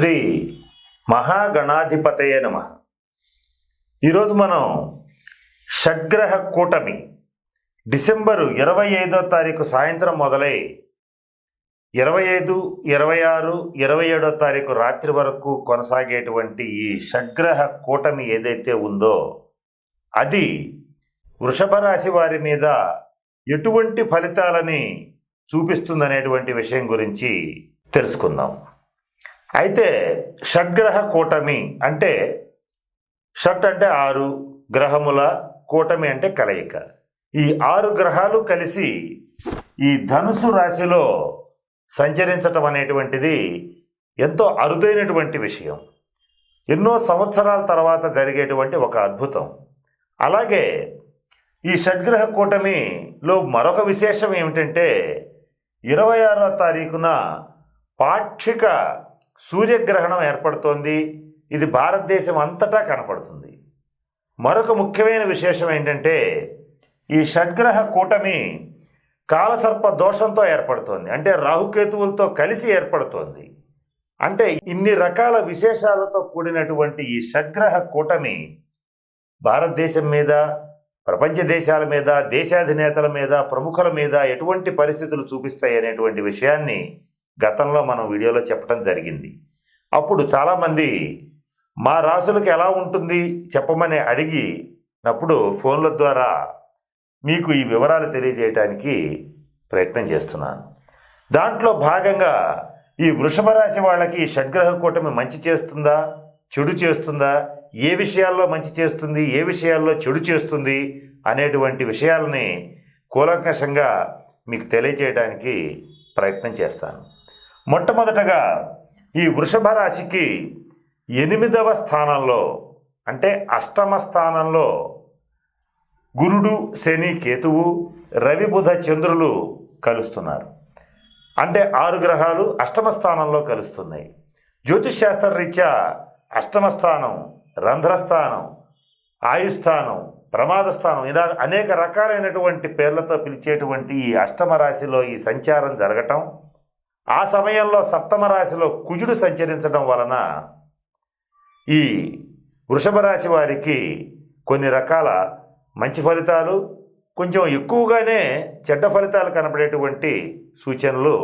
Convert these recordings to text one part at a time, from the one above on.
శ్రీ మహాగణాధిపతయ నమ. ఈరోజు మనం షడ్గ్రహ కూటమి డిసెంబరు ఇరవై ఐదో తారీఖు సాయంత్రం మొదలై ఇరవై ఐదు ఇరవై ఆరు ఇరవై ఏడో తారీఖు రాత్రి వరకు కొనసాగేటువంటి ఈ షడ్గ్రహ కూటమి ఏదైతే ఉందో అది వృషభ రాశి వారి మీద ఎటువంటి ఫలితాలని చూపిస్తుందనేటువంటి విషయం గురించి తెలుసుకుందాం. అయితే షడ్గ్రహ కూటమి అంటే షట్ అంటే ఆరు గ్రహముల కూటమి అంటే కలయిక. ఈ ఆరు గ్రహాలు కలిసి ఈ ధనుసు రాశిలో సంచరించటం అనేటువంటిది ఎంతో అరుదైనటువంటి విషయం. ఎన్నో సంవత్సరాల తర్వాత జరిగేటువంటి ఒక అద్భుతం. అలాగే ఈ షడ్గ్రహ కూటమిలో మరొక విశేషం ఏమిటంటే ఇరవై ఆరో తారీఖున పాక్షిక సూర్యగ్రహణం ఏర్పడుతోంది. ఇది భారతదేశం అంతటా కనపడుతుంది. మరొక ముఖ్యమైన విశేషం ఏంటంటే ఈ షడ్గ్రహ కూటమి కాలసర్ప దోషంతో ఏర్పడుతోంది. అంటే రాహుకేతువులతో కలిసి ఏర్పడుతోంది. అంటే ఇన్ని రకాల విశేషాలతో కూడినటువంటి ఈ షడ్గ్రహ కూటమి భారతదేశం మీద ప్రపంచ దేశాల మీద దేశాధినేతల మీద ప్రముఖుల మీద ఎటువంటి పరిస్థితులు చూపిస్తాయి అనేటువంటి విషయాన్ని గతంలో మనం వీడియోలో చెప్పడం జరిగింది. అప్పుడు చాలామంది మా రాసులకు ఎలా ఉంటుంది? చెప్పమని అడిగినప్పుడు ఫోన్ల ద్వారా మీకు ఈ వివరాలు తెలియజేయడానికి ప్రయత్నం చేస్తున్నాను. దాంట్లో భాగంగా ఈ వృషభ రాశి వాళ్ళకి షడ్గ్రహ కూటమి మంచి చేస్తుందా? చెడు చేస్తుందా? ఏ విషయాల్లో మంచి చేస్తుంది? ఏ విషయాల్లో చెడు చేస్తుంది? అనేటువంటి విషయాలని కూలంకషంగా మీకు తెలియజేయడానికి ప్రయత్నం చేస్తాను. మొట్టమొదటగా ఈ వృషభ రాశికి ఎనిమిదవ స్థానంలో అంటే అష్టమ స్థానంలో గురుడు శని కేతువు రవి బుధ చంద్రులు కలుస్తున్నారు. అంటే ఆరు గ్రహాలు అష్టమ స్థానంలో కలుస్తున్నాయి. జ్యోతిష్ శాస్త్ర రీత్యా అష్టమ స్థానం రంధ్రస్థానం ఆయుస్థానం ప్రమాద స్థానం ఇలా అనేక రకాలైనటువంటి పేర్లతో పిలిచేటువంటి ఈ అష్టమ రాశిలో ఈ సంచారం జరగటం ఆ సమయంలో సప్తమ రాశిలో కుజుడు సంచరించడం వలన ఈ వృషభ రాశి వారికి కొన్ని రకాల మంచి ఫలితాలు కొంచెం ఎక్కువగానే చెడ్డ ఫలితాలు కనపడేటువంటి సూచనలు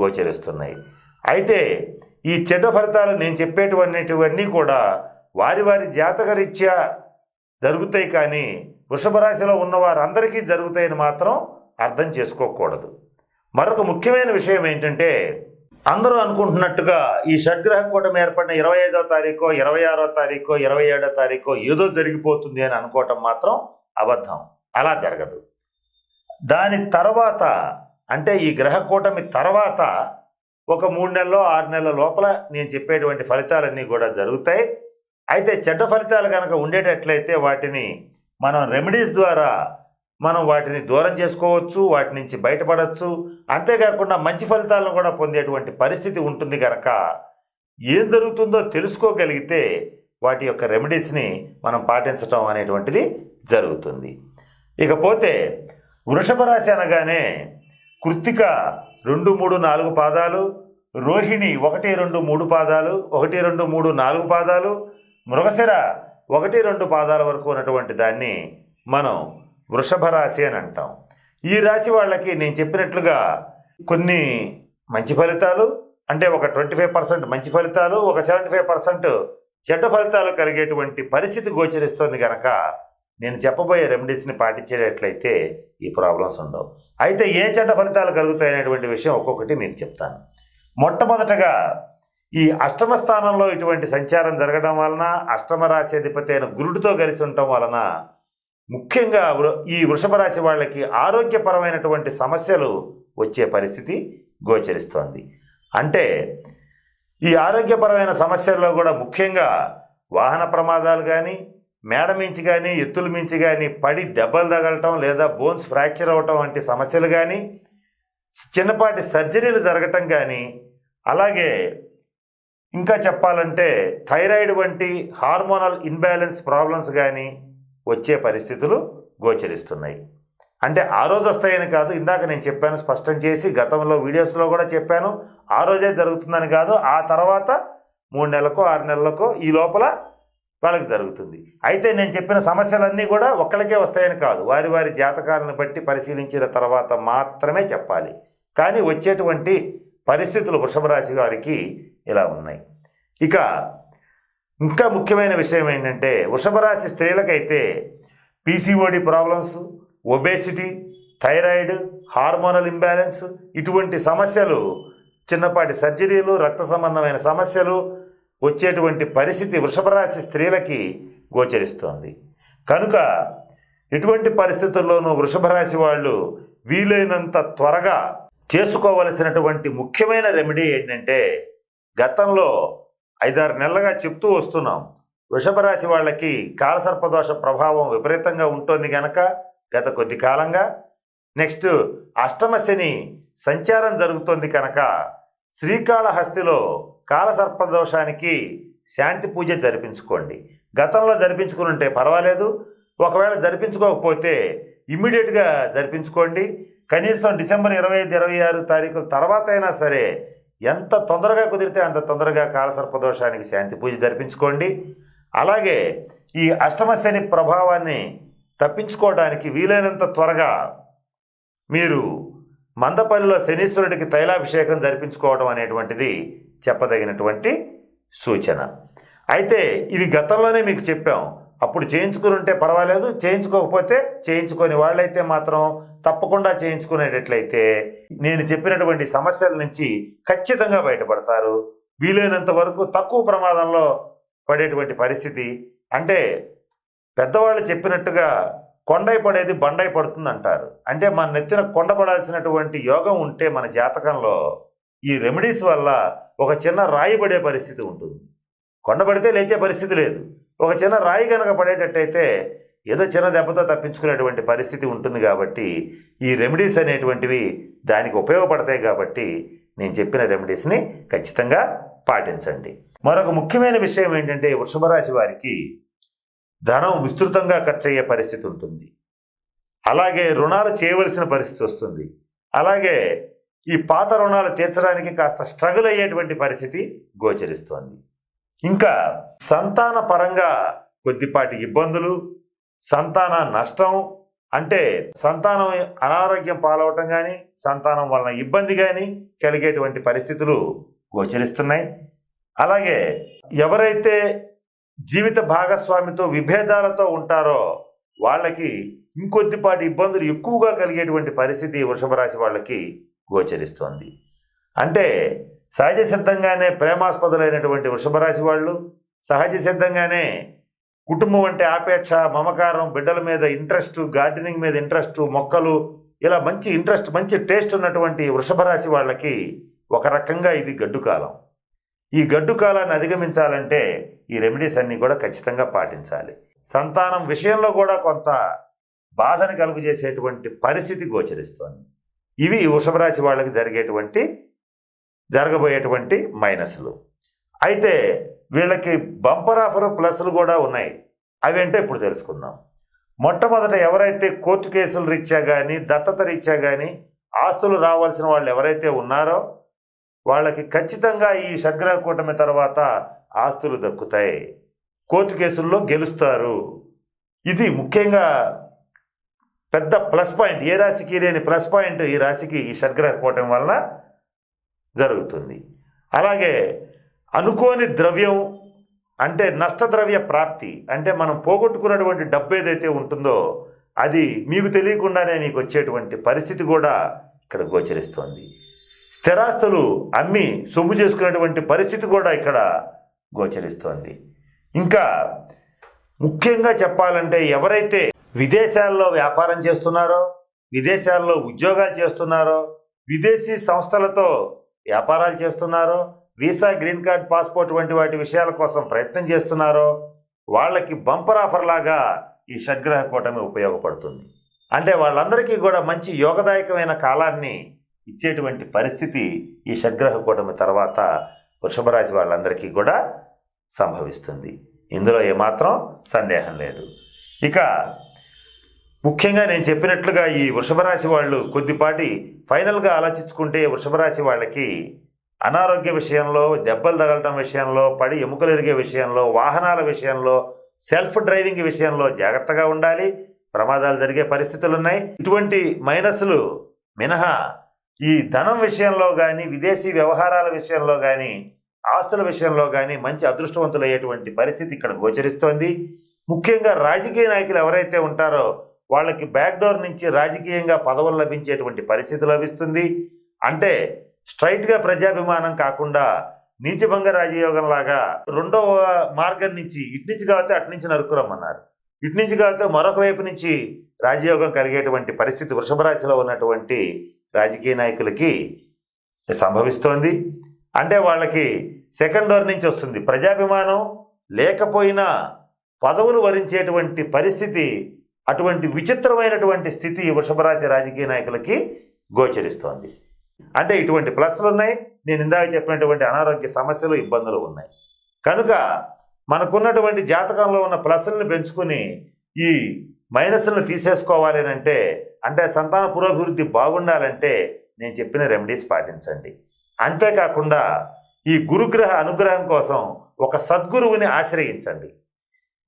గోచరిస్తున్నాయి. అయితే ఈ చెడ్డ ఫలితాలు నేను చెప్పేటువంటివన్నీ కూడా వారి వారి జాతకరీత్యా జరుగుతాయి కానీ వృషభ రాశిలో ఉన్న వారందరికీ జరుగుతాయని మాత్రం అర్థం చేసుకోకూడదు. మరొక ముఖ్యమైన విషయం ఏంటంటే అందరూ అనుకుంటున్నట్టుగా ఈ షడ్గ్రహ కూటమి ఏర్పడిన ఇరవై ఐదో తారీఖు ఇరవై ఆరో తారీఖు ఇరవై ఏడో తారీఖు ఏదో జరిగిపోతుంది అని అనుకోవటం మాత్రం అబద్ధం. అలా జరగదు. దాని తర్వాత అంటే ఈ గ్రహ కూటమి తర్వాత ఒక మూడు నెలలో ఆరు నెలల లోపల నేను చెప్పేటువంటి ఫలితాలన్నీ కూడా జరుగుతాయి. అయితే చెడ్డ ఫలితాలు కనుక ఉండేటట్లయితే వాటిని మనం రెమెడీస్ ద్వారా మనం వాటిని దూరం చేసుకోవచ్చు వాటి నుంచి బయటపడవచ్చు. అంతేకాకుండా మంచి ఫలితాలను కూడా పొందేటువంటి పరిస్థితి ఉంటుంది కనుక ఏం జరుగుతుందో తెలుసుకోగలిగితే వాటి యొక్క రెమెడీస్ని మనం పాటించటం అనేటువంటిది జరుగుతుంది. ఇకపోతే వృషభ రాశి అనగానే కృత్తిక రెండు మూడు నాలుగు పాదాలు రోహిణి ఒకటి రెండు మూడు పాదాలు ఒకటి రెండు మూడు నాలుగు పాదాలు మృగశిర ఒకటి రెండు పాదాల వరకు ఉన్నటువంటి దాన్ని మనం వృషభ రాశి అని అంటాం. ఈ రాశి వాళ్ళకి నేను చెప్పినట్లుగా కొన్ని మంచి ఫలితాలు అంటే ఒక ట్వంటీ ఫైవ్ పర్సెంట్ మంచి ఫలితాలు ఒక సెవెంటీ ఫైవ్ పర్సెంట్ చెడ్డ ఫలితాలు కలిగేటువంటి పరిస్థితి గోచరిస్తుంది కనుక నేను చెప్పబోయే రెమెడీస్ని పాటించేటట్లయితే ఈ ప్రాబ్లమ్స్ ఉండవు. అయితే ఏ చెడ్డ ఫలితాలు కలుగుతాయనేటువంటి విషయం ఒక్కొక్కటి మీకు చెప్తాను. మొట్టమొదటగా ఈ అష్టమ స్థానంలో ఇటువంటి సంచారం జరగడం వలన అష్టమ రాశి అధిపతి అయిన గురుడితో కలిసి ఉండటం వలన ముఖ్యంగా వృ- ఈ వృషభ రాశి వాళ్ళకి ఆరోగ్యపరమైనటువంటి సమస్యలు వచ్చే పరిస్థితి గోచరిస్తోంది. అంటే ఈ ఆరోగ్యపరమైన సమస్యల్లో కూడా ముఖ్యంగా వాహన ప్రమాదాలు కానీ మేడ మించి కానీ ఎత్తుల మించి కానీ పడి దెబ్బలు తగలటం లేదా బోన్స్ ఫ్రాక్చర్ అవ్వటం వంటి సమస్యలు కానీ చిన్నపాటి సర్జరీలు జరగటం కానీ అలాగే ఇంకా చెప్పాలంటే థైరాయిడ్ వంటి హార్మోనల్ ఇన్బ్యాలెన్స్ ప్రాబ్లమ్స్ కానీ వచ్చే పరిస్థితులు గోచరిస్తున్నాయి. అంటే ఆ రోజు వస్తాయని కాదు ఇందాక నేను చెప్పాను స్పష్టం చేసి గతంలో వీడియోస్లో కూడా చెప్పాను ఆ రోజే జరుగుతుందని కాదు ఆ తర్వాత మూడు నెలలకు ఆరు నెలలకు ఈ లోపల వాళ్ళకి జరుగుతుంది. అయితే నేను చెప్పిన సమస్యలన్నీ కూడా ఒక్కళ్ళకే వస్తాయని కాదు వారి వారి జాతకాలను బట్టి పరిశీలించిన తర్వాత మాత్రమే చెప్పాలి. కానీ వచ్చేటువంటి పరిస్థితులు వృషభ రాశి వారికి ఇలా ఉన్నాయి. ఇక ఇంకా ముఖ్యమైన విషయం ఏంటంటే వృషభరాశి స్త్రీలకైతే PCOD problems obesity thyroid hormonal imbalance ఇటువంటి సమస్యలు చిన్నపాటి సర్జరీలు రక్త సంబంధమైన సమస్యలు వచ్చేటువంటి పరిస్థితి వృషభరాశి స్త్రీలకి గోచరిస్తోంది. కనుక ఎటువంటి పరిస్థితుల్లోనూ వృషభరాశి వాళ్ళు వీలైనంత త్వరగా చేసుకోవలసినటువంటి ముఖ్యమైన రెమెడీ ఏంటంటే గతంలో ఐదారు నెలలుగా చెప్తూ వస్తున్నాం. వృషభరాశి వాళ్ళకి కాలసర్పదోష ప్రభావం విపరీతంగా ఉంటుంది గనక గత కొద్ది కాలంగా. నెక్స్ట్ అష్టమ శని సంచారం జరుగుతోంది కనుక శ్రీకాళహస్తిలో కాలసర్పదోషానికి శాంతి పూజ జరిపించుకోండి. గతంలో జరిపించుకుని ఉంటే పర్వాలేదు. ఒకవేళ జరిపించుకోకపోతే ఇమ్మీడియట్గా జరిపించుకోండి. కనీసం డిసెంబర్ ఇరవై ఐదు ఇరవై ఆరు తారీఖుల తర్వాత అయినా సరే ఎంత తొందరగా కుదిరితే అంత తొందరగా కాలసర్పదోషానికి శాంతి పూజ జరిపించుకోండి. అలాగే ఈ అష్టమ శని ప్రభావాన్ని తప్పించుకోవడానికి వీలైనంత త్వరగా మీరు మందపల్లిలో శనీశ్వరుడికి తైలాభిషేకం జరిపించుకోవడం అనేటువంటిది చెప్పదగినటువంటి సూచన. అయితే ఇవి గతంలోనే మీకు చెప్పాం. అప్పుడు చేయించుకుని ఉంటే పర్వాలేదు చేయించుకోకపోతే చేయించుకొని వాళ్ళైతే మాత్రం తప్పకుండా చేయించుకునేటట్లయితే నేను చెప్పినటువంటి సమస్యల నుంచి ఖచ్చితంగా బయటపడతారు. వీలైనంత వరకు తక్కువ ప్రమాదంలో పడేటువంటి పరిస్థితి. అంటే పెద్దవాళ్ళు చెప్పినట్టుగా కొండై పడేది బండై పడుతుంది అంటారు అంటే మన నెత్తిన కొండ పడాల్సినటువంటి యోగం ఉంటే మన జాతకంలో ఈ రెమెడీస్ వల్ల ఒక చిన్న రాయి పడే పరిస్థితి ఉంటుంది. కొండ పడితే లేచే పరిస్థితి లేదు. ఒక చిన్న రాయి కనుక పడేటట్టయితే ఏదో చిన్న దెబ్బతో తప్పించుకునేటువంటి పరిస్థితి ఉంటుంది కాబట్టి ఈ రెమెడీస్ అనేటువంటివి దానికి ఉపయోగపడతాయి కాబట్టి నేను చెప్పిన రెమెడీస్ని ఖచ్చితంగా పాటించండి. మరొక ముఖ్యమైన విషయం ఏంటంటే వృషభరాశి వారికి ధనం విస్తృతంగా ఖర్చు అయ్యే పరిస్థితి ఉంటుంది. అలాగే రుణాలు చేయవలసిన పరిస్థితి వస్తుంది. అలాగే ఈ పాత రుణాలు తీర్చడానికి కాస్త స్ట్రగుల్ అయ్యేటువంటి పరిస్థితి గోచరిస్తోంది. ఇంకా సంతాన పరంగా కొద్దిపాటి ఇబ్బందులు సంతాన నష్టం అంటే సంతానం అనారోగ్యం పాలవటం కానీ సంతానం వలన ఇబ్బంది కానీ కలిగేటువంటి పరిస్థితులు గోచరిస్తున్నాయి. అలాగే ఎవరైతే జీవిత భాగస్వామితో విభేదాలతో ఉంటారో వాళ్ళకి ఇంకొద్దిపాటి ఇబ్బందులు ఎక్కువగా కలిగేటువంటి పరిస్థితి వృషభ రాశి వాళ్ళకి గోచరిస్తోంది. అంటే సహజ సిద్ధంగానే ప్రేమాస్పదులైనటువంటి వృషభ రాశి వాళ్ళు సహజ సిద్ధంగానే కుటుంబం అంటే ఆపేక్ష మమకారం బిడ్డల మీద ఇంట్రెస్ట్ గార్డెనింగ్ మీద ఇంట్రెస్ట్ మొక్కలు ఇలా మంచి ఇంట్రెస్ట్ మంచి టేస్ట్ ఉన్నటువంటి వృషభ రాశి వాళ్ళకి ఒక రకంగా ఇది గడ్డు కాలం. ఈ గడ్డు కాలాన్ని అధిగమించాలంటే ఈ రెమెడీస్ అన్నీ కూడా ఖచ్చితంగా పాటించాలి. సంతానం విషయంలో కూడా కొంత బాధను కలుగు చేసేటువంటి పరిస్థితి గోచరిస్తోంది. ఇవి వృషభ రాశి వాళ్ళకి జరిగేటువంటి జరగబోయేటువంటి మైనస్లు. అయితే వీళ్ళకి బంపర్ ఆఫర్ ప్లస్లు కూడా ఉన్నాయి. అవేంటో ఇప్పుడు తెలుసుకుందాం. మొట్టమొదట ఎవరైతే కోర్టు కేసులు రీత్యా కానీ దత్తత రీత్యా కానీ ఆస్తులు రావాల్సిన వాళ్ళు ఎవరైతే ఉన్నారో వాళ్ళకి ఖచ్చితంగా ఈ షడ్గ్రహ కూటమి తర్వాత ఆస్తులు దక్కుతాయి. కోర్టు కేసుల్లో గెలుస్తారు. ఇది ముఖ్యంగా పెద్ద ప్లస్ పాయింట్ ఏ రాశికి లేని ప్లస్ పాయింట్ ఈ రాశికి ఈ షడ్గ్రహ కూటమి వలన జరుగుతుంది. అలాగే అనుకోని ద్రవ్యం అంటే నష్టద్రవ్య ప్రాప్తి అంటే మనం పోగొట్టుకున్నటువంటి డబ్బు ఏదైతే ఉంటుందో అది మీకు తెలియకుండానే మీకు వచ్చేటువంటి పరిస్థితి కూడా ఇక్కడ గోచరిస్తోంది. స్థిరాస్తులు అమ్మి సొమ్ము చేసుకునేటువంటి పరిస్థితి కూడా ఇక్కడ గోచరిస్తోంది. ఇంకా ముఖ్యంగా చెప్పాలంటే ఎవరైతే విదేశాల్లో వ్యాపారం చేస్తున్నారో విదేశాల్లో ఉద్యోగాలు చేస్తున్నారో విదేశీ సంస్థలతో వ్యాపారాలు చేస్తున్నారో వీసా గ్రీన్ కార్డ్ పాస్పోర్ట్ వంటి వాటి విషయాల కోసం ప్రయత్నం చేస్తున్నారో వాళ్ళకి బంపర్ ఆఫర్ లాగా ఈ షడ్గ్రహ కూటమి ఉపయోగపడుతుంది. అంటే వాళ్ళందరికీ కూడా మంచి యోగదాయకమైన కాలాన్ని ఇచ్చేటువంటి పరిస్థితి ఈ షడ్గ్రహ కూటమి తర్వాత వృషభ రాశి వాళ్ళందరికీ కూడా సంభవిస్తుంది. ఇందులో ఏమాత్రం సందేహం లేదు. ఇక ముఖ్యంగా నేను చెప్పినట్లుగా ఈ వృషభ రాశి వాళ్ళు కొద్దిపాటి ఫైనల్గా ఆలోచించుకుంటే వృషభ రాశి వాళ్ళకి అనారోగ్య విషయంలో దెబ్బలు తగలటం విషయంలో పడి ఎముకలు ఎరిగే విషయంలో వాహనాల విషయంలో సెల్ఫ్ డ్రైవింగ్ విషయంలో జాగ్రత్తగా ఉండాలి. ప్రమాదాలు జరిగే పరిస్థితులు ఉన్నాయి ఇటువంటి మైనస్లు మినహా ఈ ధనం విషయంలో కానీ విదేశీ వ్యవహారాల విషయంలో కానీ ఆస్తుల విషయంలో కానీ మంచి అదృష్టవంతులయ్యేటువంటి పరిస్థితి ఇక్కడ గోచరిస్తోంది. ముఖ్యంగా రాజకీయ నాయకులు ఎవరైతే ఉంటారో వాళ్ళకి బ్యాక్డోర్ నుంచి రాజకీయంగా పదవులు లభించేటువంటి పరిస్థితి లభిస్తుంది. అంటే స్ట్రైట్గా ప్రజాభిమానం కాకుండా నీచభంగ రాజయోగం లాగా రెండవ మార్గం నుంచి ఇటు నుంచి కాబట్టి అటు నుంచి నరుకురమ్మన్నారు ఇటు నుంచి కాబట్టి మరొక వైపు నుంచి రాజయోగం కలిగేటువంటి పరిస్థితి వృషభ రాశిలో ఉన్నటువంటి రాజకీయ నాయకులకి సంభవిస్తోంది. అంటే వాళ్ళకి సెకండ్ డోర్ నుంచి వస్తుంది. ప్రజాభిమానం లేకపోయినా పదవులు వరించేటువంటి పరిస్థితి అటువంటి విచిత్రమైనటువంటి స్థితి వృషభరాశి రాజకీయ నాయకులకి గోచరిస్తోంది. అంటే ఇటువంటి ప్లస్లు ఉన్నాయి. నేను ఇందాక చెప్పినటువంటి అనారోగ్య సమస్యలు ఇబ్బందులు ఉన్నాయి. కనుక మనకున్నటువంటి జాతకంలో ఉన్న ప్లస్లను పెంచుకుని ఈ మైనస్లను తీసేసుకోవాలి అని అంటే అంటే సంతాన పురోభివృద్ధి బాగుండాలంటే నేను చెప్పిన రెమెడీస్ పాటించండి. అంతేకాకుండా ఈ గురుగ్రహ అనుగ్రహం కోసం ఒక సద్గురువుని ఆశ్రయించండి.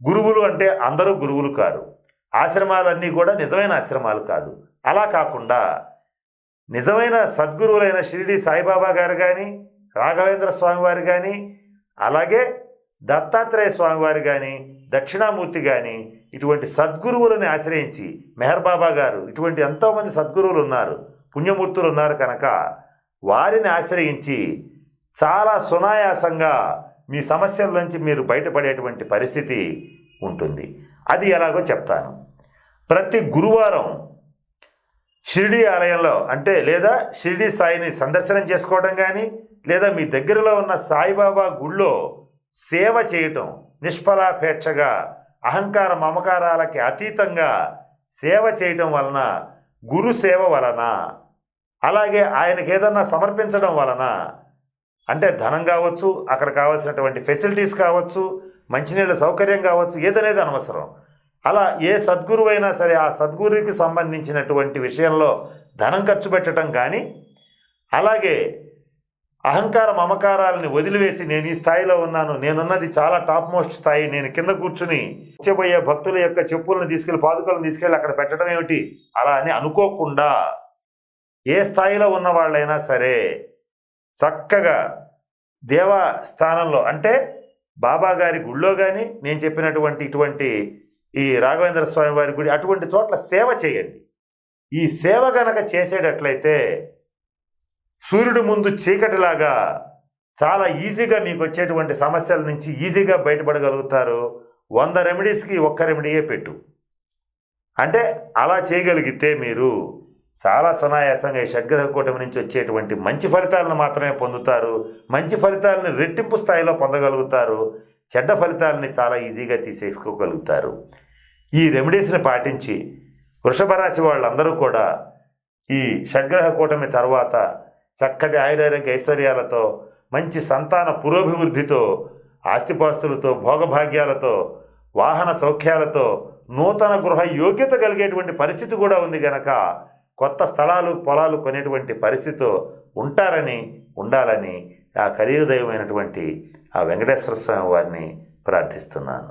గురువులు అంటే అందరూ గురువులు కారు. ఆశ్రమాలన్నీ కూడా నిజమైన ఆశ్రమాలు కాదు. అలా కాకుండా నిజమైన సద్గురువులైన షిరిడి సాయిబాబా గారు కానీ రాఘవేంద్ర స్వామివారు కానీ అలాగే దత్తాత్రేయ స్వామివారు కానీ దక్షిణామూర్తి కానీ ఇటువంటి సద్గురువులని ఆశ్రయించి మెహర్ బాబా గారు ఇటువంటి ఎంతోమంది సద్గురువులు ఉన్నారు పుణ్యమూర్తులు ఉన్నారు కనుక వారిని ఆశ్రయించి చాలా సునాయాసంగా మీ సమస్యల నుంచి మీరు బయటపడేటువంటి పరిస్థితి ఉంటుంది. అది ఎలాగో చెప్తాను. ప్రతి గురువారం షిరిడి ఆలయంలో అంటే లేదా షిరిడి సాయిని సందర్శనం చేసుకోవడం కానీ లేదా మీ దగ్గరలో ఉన్న సాయిబాబా గుళ్ళో సేవ చేయటం నిష్ఫలాపేక్షగా అహంకార మమకారాలకి అతీతంగా సేవ చేయటం వలన గురు సేవ వలన అలాగే ఆయనకి ఏదన్నా సమర్పించడం వలన అంటే ధనం కావచ్చు అక్కడ కావాల్సినటువంటి ఫెసిలిటీస్ కావచ్చు మంచినీళ్ళ సౌకర్యం కావచ్చు ఏదనేది అనవసరం. అలా ఏ సద్గురువు అయినా సరే ఆ సద్గురుకి సంబంధించినటువంటి విషయంలో ధనం ఖర్చు పెట్టడం కానీ అలాగే అహంకార మమకారాలని వదిలివేసి నేను ఈ స్థాయిలో ఉన్నాను నేనున్నది చాలా టాప్ మోస్ట్ స్థాయి నేను కింద కూర్చుని వచ్చబోయే భక్తుల యొక్క చెప్పులను తీసుకెళ్ళి పాదుకలను తీసుకెళ్ళి అక్కడ పెట్టడం ఏమిటి? అలా అని అనుకోకుండా ఏ స్థాయిలో ఉన్న వాళ్ళైనా సరే చక్కగా దేవస్థానంలో అంటే బాబా గారి గుళ్ళో కానీ నేను చెప్పినటువంటి ఇటువంటి ఈ రాఘవేంద్ర స్వామి వారి గుడి అటువంటి చోట్ల సేవ చేయండి. ఈ సేవ గనక చేసేటట్లయితే సూర్యుడు ముందు చీకటిలాగా చాలా ఈజీగా మీకు వచ్చేటువంటి సమస్యల నుంచి ఈజీగా బయటపడగలుగుతారు. వంద రెమెడీస్కి ఒక్క రెమెడీయే పెట్టు. అంటే అలా చేయగలిగితే మీరు చాలా సునాయాసంగా ఈ షడ్గ్రహ కూటమి నుంచి వచ్చేటువంటి మంచి ఫలితాలను మాత్రమే పొందుతారు. మంచి ఫలితాలను రెట్టింపు స్థాయిలో పొందగలుగుతారు. చెడ్డ ఫలితాలని చాలా ఈజీగా తీసేసుకోగలుగుతారు. ఈ రెమెడీస్ని పాటించి వృషభ రాశి వాళ్ళందరూ కూడా ఈ షడ్గ్రహ కూటమి తర్వాత చక్కటి ఆయురారోగ్య ఐశ్వర్యాలతో మంచి సంతాన పురోభివృద్ధితో ఆస్తిపాస్తులతో భోగభాగ్యాలతో వాహన సౌఖ్యాలతో నూతన గృహ యోగ్యత కలిగేటువంటి పరిస్థితి కూడా ఉంది గనక కొత్త స్థలాలు పొలాలు కొనేటువంటి పరిస్థితితో ఉంటారని ఉండాలని ఆ కలియుగదైవమైనటువంటి ఆ వెంకటేశ్వర స్వామి వారిని ప్రార్థిస్తున్నాను.